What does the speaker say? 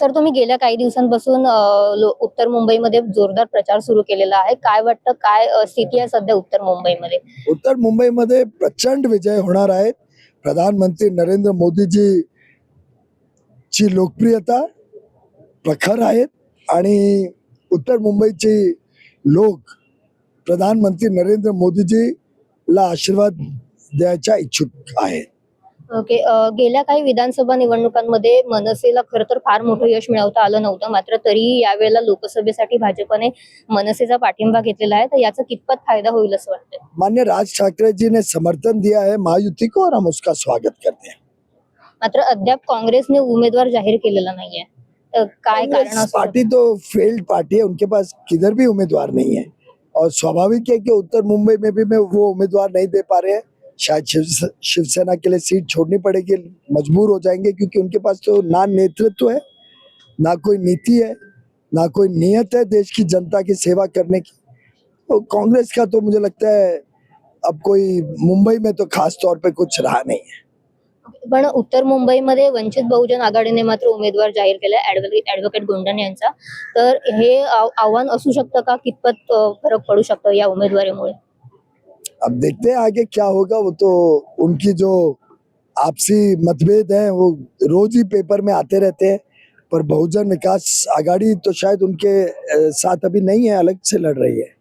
Sir तुम्ही गेल्या काही दिवसांपासून लो- उत्तर मुंबईमध्ये जोरदार प्रचार सुरू केलेला आहे. काय वाटतं काय स्थिती आहे सध्या उत्तर मुंबईमध्ये? उत्तर मुंबईमध्ये प्रचंड विजय होणार आहे. प्रधानमंत्री नरेंद्र मोदीजी ची लोकप्रियता प्रखर आहेत आणि उत्तर मुंबईचे लोक प्रधानमंत्री नरेंद्र मोदीजीला आशीर्वाद द्यायच्या इच्छुक आहेत. ओके गेल्या काही विधानसभा निवडणुकांमध्ये मनसेला खरं तर फार मोठं यश मिळवता आलं नव्हतं. मात्र तरीही यावेळेला लोकसभेसाठी भाजपने मनसेचा पाठिंबा घेतलेला आहे. तर याचा कितपत फ़ायदा होईल असं वाटतं मान्य राज ठाकरे जी ने समर्थन दिया है महायुति को और हम उसका स्वागत करते. हैं मात्र अद्याप काँग्रेसने उमेदवार जाहीर केलेला नाहीये. तर काय कारण पार्टी तो फेल्ड पार्टी है उनके पास किधर भी उम्मीदवार नहीं है. और स्वाभाविक है कि उत्तर मुंबई में भी में वो उम्मीदवार नहीं दे पा रहे हैं. शायद शिवसेना के लिए सीट छोड़नी पड़ेगी, मजबूर हो जाएँगे क्योंकि उनके पास तो ना नेतृत्व है, ना कोई नीति है, ना कोई नियत है देश की जनता की सेवा करने की। तो कांग्रेस का तो मुझे लगता है, अब कोई मुंबई में तो खास तौर पे कुछ रहा नहीं है। पण उत्तर मुंबईमध्ये वंचित बहुजन आघाडीने मात्र उमेदवार जाहीर केलाय ऍडव्होकेट गुंडन यांचा. तर हे आव्हान असू शकतं का? कितपत फरक पडू शकतो या उमेदवारीमुळे? अब देखते हैं आगे क्या होगा। वो तो उनकी जो आपसी मतभेद हैं, वो रोज ही पेपर में आते रहते हैं। पर बहुजन विकास आघाड़ी तो शायद उनके साथ अभी नहीं है, अलग से लड़ रही है।